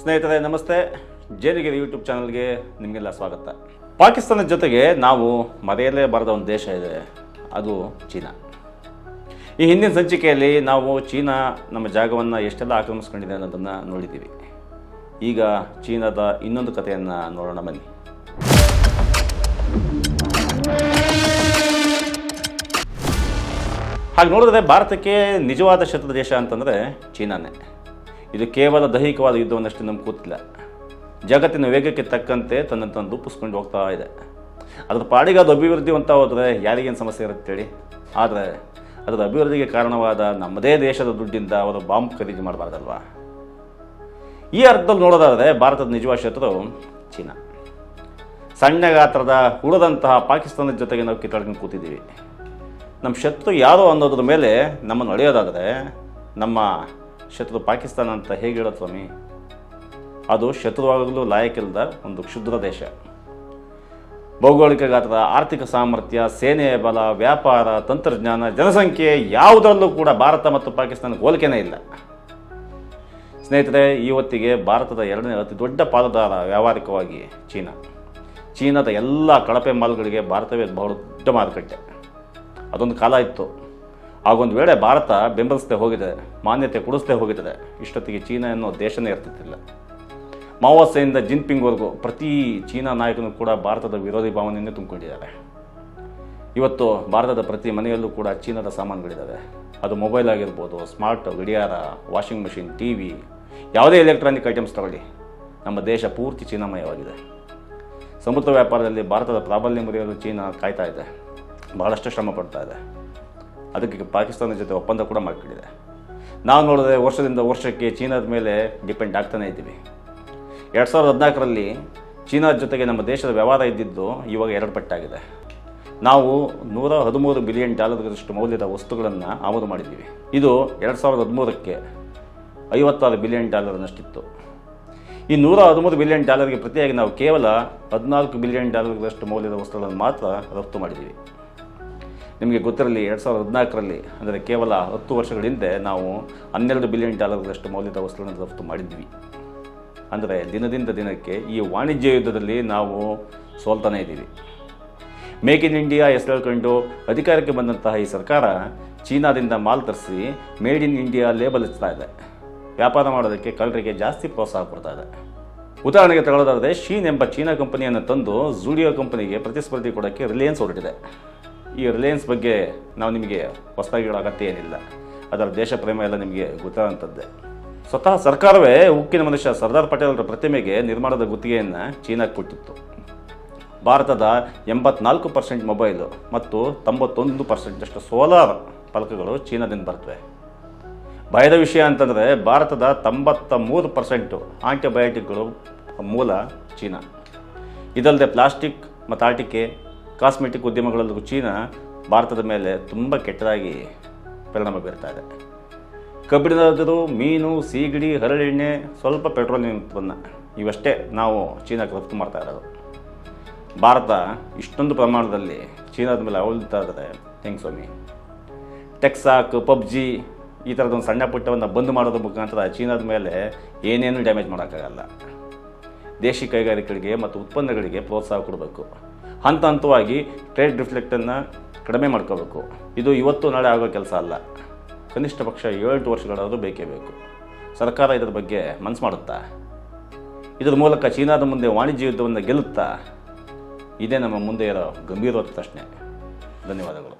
ಸ್ನೇಹಿತರೆ, ನಮಸ್ತೆ. ಜೇಲಿಗೆ ಯೂಟ್ಯೂಬ್ ಚಾನಲ್ಗೆ ನಿಮಗೆಲ್ಲ ಸ್ವಾಗತ. ಪಾಕಿಸ್ತಾನದ ಜೊತೆಗೆ ನಾವು ಮರೆಯಲೇಬಾರದ ಒಂದು ದೇಶ ಇದೆ. ಅದು ಚೀನಾ. ಈ ಹಿಂದಿನ ಸಂಚಿಕೆಯಲ್ಲಿ ನಾವು ಚೀನಾ ನಮ್ಮ ಜಾಗವನ್ನು ಎಷ್ಟೆಲ್ಲ ಆಕ್ರಮಿಸ್ಕೊಂಡಿದೆ ಅನ್ನೋದನ್ನು ನೋಡಿದ್ದೀವಿ. ಈಗ ಚೀನಾದ ಇನ್ನೊಂದು ಕಥೆಯನ್ನು ನೋಡೋಣ ಬನ್ನಿ. ಹಾಗೆ ನೋಡಿದ್ರೆ ಭಾರತಕ್ಕೆ ನಿಜವಾದ ಶತ್ರು ದೇಶ ಅಂತಂದರೆ ಚೀನಾನೇ. ಇದು ಕೇವಲ ದೈಹಿಕವಾದ ಯುದ್ಧವನ್ನಷ್ಟೇ ನಮ್ಗೆ ಕೂತಿಲ್ಲ. ಜಗತ್ತಿನ ವೇಗಕ್ಕೆ ತಕ್ಕಂತೆ ತನ್ನ ರೂಪಿಸ್ಕೊಂಡು ಹೋಗ್ತಾ ಇದೆ. ಅದರ ಪಾಡಿಗೆ ಅದು ಅಭಿವೃದ್ಧಿ ಅಂತ ಹೋದರೆ ಯಾರಿಗೇನು ಸಮಸ್ಯೆ ಇರುತ್ತೆ ಹೇಳಿ? ಆದರೆ ಅದರ ಅಭಿವೃದ್ಧಿಗೆ ಕಾರಣವಾದ ನಮ್ಮದೇ ದೇಶದ ದುಡ್ಡಿಂದ ಅವರು ಬಾಂಬ್ ಖರೀದಿ ಮಾಡಬಾರ್ದಲ್ವಾ? ಈ ಅರ್ಥದಲ್ಲಿ ನೋಡೋದಾದರೆ ಭಾರತದ ನಿಜವಾದ ಶತ್ರು ಚೀನಾ. ಸಣ್ಣ ಗಾತ್ರದ ಉಳಿದಂತಹ ಪಾಕಿಸ್ತಾನದ ಜೊತೆಗೆ ನಾವು ಕಿತ್ತಾಡ್ಕೊಂಡು ಕೂತಿದ್ದೀವಿ. ನಮ್ಮ ಶತ್ರು ಯಾರು ಅನ್ನೋದ್ರ ಮೇಲೆ ನಮ್ಮನ್ನು ಅಳೆಯೋದಾದರೆ ನಮ್ಮ ಶತ್ರು ಪಾಕಿಸ್ತಾನ ಅಂತ ಹೇಗೆ ಹೇಳೋದು ಸ್ವಾಮಿ? ಅದು ಶತ್ರುವಾಗಲು ಲಾಯಕಿಲ್ಲದ ಒಂದು ಕ್ಷುದ್ರ ದೇಶ. ಭೌಗೋಳಿಕ ಗಾತ್ರ ಆರ್ಥಿಕ ಸಾಮರ್ಥ್ಯ ಸೇನೆಯ ಬಲ, ವ್ಯಾಪಾರ, ತಂತ್ರಜ್ಞಾನ, ಜನಸಂಖ್ಯೆ ಯಾವುದರಲ್ಲೂ ಕೂಡ ಭಾರತ ಮತ್ತು ಪಾಕಿಸ್ತಾನಕ್ಕೆ ಹೋಲಿಕೆನೇ ಇಲ್ಲ. ಸ್ನೇಹಿತರೆ ಇವತ್ತಿಗೆ ಭಾರತದ ಎರಡನೇ ಅತಿ ದೊಡ್ಡ ಪಾಲುದಾರ ವ್ಯಾವಹಾರಿಕವಾಗಿ ಚೀನಾ. ಚೀನಾದ ಎಲ್ಲ ಕಳಪೆ ಮಾಲ್ಗಳಿಗೆ ಭಾರತವೇ ಬಹಳ ದೊಡ್ಡ ಮಾರುಕಟ್ಟೆ. ಅದೊಂದು ಕಾಲ ಇತ್ತು. ಆಗೊಂದು ವೇಳೆ ಭಾರತ ಬೆಂಬಲಿಸದೆ ಹೋಗಿದೆ, ಮಾನ್ಯತೆ ಕೊಡಿಸದೆ ಹೋಗಿದ್ದಾರೆ ಇಷ್ಟೊತ್ತಿಗೆ ಚೀನಾ ಅನ್ನೋ ದೇಶನೇ ಇರ್ತಿತ್ತಿಲ್ಲ ಮಾವೋಸೆಯಿಂದ ಜಿನ್ಪಿಂಗ್ವರೆಗೂ ಪ್ರತಿ ಚೀನಾ ನಾಯಕನೂ ಕೂಡ ಭಾರತದ ವಿರೋಧಿ ಭಾವನೆಯನ್ನೇ ತುಂಬಿಕೊಂಡಿದ್ದಾರೆ. ಇವತ್ತು ಭಾರತದ ಪ್ರತಿ ಮನೆಯಲ್ಲೂ ಕೂಡ ಚೀನಾದ ಸಾಮಾನುಗಳಿದ್ದಾವೆ. ಅದು ಮೊಬೈಲ್ ಆಗಿರ್ಬೋದು, ಸ್ಮಾರ್ಟ್ ಗಡಿಯಾರ, ವಾಷಿಂಗ್ ಮೆಷಿನ್ ಟಿ ವಿ ಯಾವುದೇ ಎಲೆಕ್ಟ್ರಾನಿಕ್ ಐಟಮ್ಸ್ ತಗೊಳ್ಳಿ. ನಮ್ಮ ದೇಶ ಪೂರ್ತಿ ಚೀನಾಮಯವಾಗಿದೆ. ಸಮುದ್ರ ವ್ಯಾಪಾರದಲ್ಲಿ ಭಾರತದ ಪ್ರಾಬಲ್ಯ ಮುರಿಯಲು ಚೀನಾ ಕಾಯ್ತಾ ಇದೆ. ಬಹಳಷ್ಟು ಶ್ರಮ ಪಡ್ತಾ ಇದೆ. ಅದಕ್ಕೆ ಪಾಕಿಸ್ತಾನದ ಜೊತೆ ಒಪ್ಪಂದ ಕೂಡ ಮಾಡಿಕೊಂಡಿದೆ. ನಾವು ನೋಡಿದ್ರೆ ವರ್ಷದಿಂದ ವರ್ಷಕ್ಕೆ ಚೀನಾದ ಮೇಲೆ ಡಿಪೆಂಡ್ ಆಗ್ತಾನೆ ಇದ್ದೀವಿ. ಎರಡು ಸಾವಿರದ ಹದಿನಾಲ್ಕರಲ್ಲಿ ಚೀನಾದ ಜೊತೆಗೆ ನಮ್ಮ ದೇಶದ ವ್ಯವಹಾರ ಇದ್ದಿದ್ದು ಇವಾಗ ಎರಡು ಪಟ್ಟಾಗಿದೆ. ನಾವು ನೂರ ಹದಿಮೂರು ಬಿಲಿಯನ್ ಡಾಲರ್ಗಳಷ್ಟು ಮೌಲ್ಯದ ವಸ್ತುಗಳನ್ನು ಆಮದು ಮಾಡಿದ್ದೀವಿ. ಇದು ಎರಡು ಸಾವಿರದ ಹದಿಮೂರಕ್ಕೆ ಐವತ್ತಾರು ಬಿಲಿಯನ್ ಡಾಲರ್ನಷ್ಟಿತ್ತು. ಈ ನೂರ ಹದಿಮೂರು ಬಿಲಿಯನ್ ಡಾಲರ್ಗೆ ಪ್ರತಿಯಾಗಿ ನಾವು ಕೇವಲ ಹದಿನಾಲ್ಕು ಬಿಲಿಯನ್ ಡಾಲರ್ಗಳಷ್ಟು ಮೌಲ್ಯದ ವಸ್ತುಗಳನ್ನು ಮಾತ್ರ ರಫ್ತು ಮಾಡಿದ್ದೀವಿ. ನಿಮಗೆ ಗೊತ್ತಿರಲಿ ಎರಡು ಸಾವಿರದ ಹದಿನಾಲ್ಕರಲ್ಲಿ, ಅಂದರೆ ಕೇವಲ ಹತ್ತು ವರ್ಷಗಳ ಹಿಂದೆ ನಾವು ಹನ್ನೆರಡು ಬಿಲಿಯನ್ ಡಾಲರ್ಗಳಷ್ಟು ಮೌಲ್ಯದ ವಸ್ತುಗಳನ್ನು ರಫ್ತು ಮಾಡಿದ್ವಿ. ಅಂದರೆ ದಿನದಿಂದ ದಿನಕ್ಕೆ ಈ ವಾಣಿಜ್ಯ ಯುದ್ಧದಲ್ಲಿ ನಾವು ಸೋಲ್ತಾನೇ ಇದ್ದೀವಿ. ಮೇಕ್ ಇನ್ ಇಂಡಿಯಾ ಹೆಸರು ಅಧಿಕಾರಕ್ಕೆ ಬಂದಂತಹ ಈ ಸರ್ಕಾರ ಚೀನಾದಿಂದ ಮಾಲ್ ತರಿಸಿ ಮೇಡ್ ಇನ್ ಇಂಡಿಯಾ ಲೇಬಲ್ ಹಚ್ತಾ ಇದೆ. ವ್ಯಾಪಾರ ಮಾಡೋದಕ್ಕೆ ಕಳ್ಳರಿಗೆ ಜಾಸ್ತಿ ಪ್ರೋತ್ಸಾಹ ಕೊಡ್ತಾ ಇದೆ. ಉದಾಹರಣೆಗೆ ತಗೊಳ್ಳೋದಾದರೆ ಶೀನ್ ಎಂಬ ಚೀನಾ ಕಂಪನಿಯನ್ನು ತಂದು ಜೂಡಿಯೋ ಕಂಪನಿಗೆ ಪ್ರತಿಸ್ಪರ್ಧಿ ಕೊಡೋಕ್ಕೆ ರಿಲಯನ್ಸ್ ಹೊರಟಿದೆ. ಈ ರಿಲಯನ್ಸ್ ಬಗ್ಗೆ ನಾವು ನಿಮಗೆ ಹೊಸದಾಗಿ ಹೇಳೋ ಅಗತ್ಯ ಏನಿಲ್ಲ. ಅದರ ದೇಶ ಪ್ರೇಮ ಎಲ್ಲ ನಿಮಗೆ ಗೊತ್ತಾದಂಥದ್ದೇ. ಸ್ವತಃ ಸರ್ಕಾರವೇ ಉಕ್ಕಿನ ಮನುಷ್ಯ ಸರ್ದಾರ್ ಪಟೇಲರ ಪ್ರತಿಮೆಗೆ ನಿರ್ಮಾಣದ ಗುತ್ತಿಗೆಯನ್ನು ಚೀನಾಕ್ಕೆ ಕೊಟ್ಟಿತ್ತು. ಭಾರತದ ಎಂಬತ್ನಾಲ್ಕು ಪರ್ಸೆಂಟ್ ಮೊಬೈಲು ಮತ್ತು ತೊಂಬತ್ತೊಂದು ಪರ್ಸೆಂಟಷ್ಟು ಸೋಲಾರ್ ಫಲಕಗಳು ಚೀನಾದಿಂದ ಬರ್ತವೆ. ಭಯದ ವಿಷಯ ಅಂತಂದರೆ ಭಾರತದ ತೊಂಬತ್ತ ಮೂರು ಪರ್ಸೆಂಟು ಆಂಟಿಬಯೋಟಿಕ್ಗಳು ಮೂಲ ಚೀನಾ. ಇದಲ್ಲದೆ ಪ್ಲಾಸ್ಟಿಕ್ ಮತ್ತು ಆಟಿಕೆ ಕಾಸ್ಮೆಟಿಕ್ ಉದ್ಯಮಗಳಲ್ಲೂ ಚೀನಾ ಭಾರತದ ಮೇಲೆ ತುಂಬ ಕೆಟ್ಟದಾಗಿ ಪರಿಣಾಮ ಬೀರ್ತಾ ಇದೆ. ಕಬ್ಬಿಣದಾದರೂ ಮೀನು, ಸೀಗಡಿ ಹರಳೆಣ್ಣೆ ಸ್ವಲ್ಪ ಪೆಟ್ರೋಲಿಯಂ ಉತ್ಪನ್ನ ಇವಷ್ಟೇ ನಾವು ಚೀನಾಕ್ಕೆ ರಫ್ತು ಮಾಡ್ತಾ ಇರೋದು. ಭಾರತ ಇಷ್ಟೊಂದು ಪ್ರಮಾಣದಲ್ಲಿ ಚೀನಾದ ಮೇಲೆ ಅವಲಂಬಿತ ಇದ್ದಾರೆ ಹೆಂಗೆ ಸ್ವಾಮಿ. ಟೆಕ್ಸಾಕ್, ಪಬ್ಜಿ ಈ ಥರದೊಂದು ಸಣ್ಣ ಪುಟ್ಟವನ್ನು ಬಂದ್ ಮಾಡೋದ್ರ ಮುಖಾಂತರ ಚೀನಾದ ಮೇಲೆ ಏನೇನು ಡ್ಯಾಮೇಜ್ ಮಾಡೋಕ್ಕಾಗಲ್ಲ. ದೇಶಿ ಕೈಗಾರಿಕೆಗಳಿಗೆ ಮತ್ತು ಉತ್ಪನ್ನಗಳಿಗೆ ಪ್ರೋತ್ಸಾಹ ಕೊಡಬೇಕು. ಹಂತ ಹಂತವಾಗಿ ಟ್ರೇಡ್ ರಿಫ್ಲೆಕ್ಟನ್ನು ಕಡಿಮೆ ಮಾಡ್ಕೋಬೇಕು. ಇದು ಇವತ್ತು ನಾಳೆ ಆಗೋ ಕೆಲಸ ಅಲ್ಲ. ಕನಿಷ್ಠ ಪಕ್ಷ ಏಳೆಂಟು ವರ್ಷಗಳಾದರೂ ಬೇಕೇ ಬೇಕು. ಸರ್ಕಾರ ಇದರ ಬಗ್ಗೆ ಮನಸ್ಸು ಮಾಡುತ್ತಾ? ಇದರ ಮೂಲಕ ಚೀನಾದ ಮುಂದೆ ವಾಣಿಜ್ಯ ಯುದ್ಧವನ್ನು ಗೆಲ್ಲುತ್ತಾ? ಇದೇ ನಮ್ಮ ಮುಂದೆ ಇರೋ ಗಂಭೀರವಾದ ಪ್ರಶ್ನೆ. ಧನ್ಯವಾದಗಳು.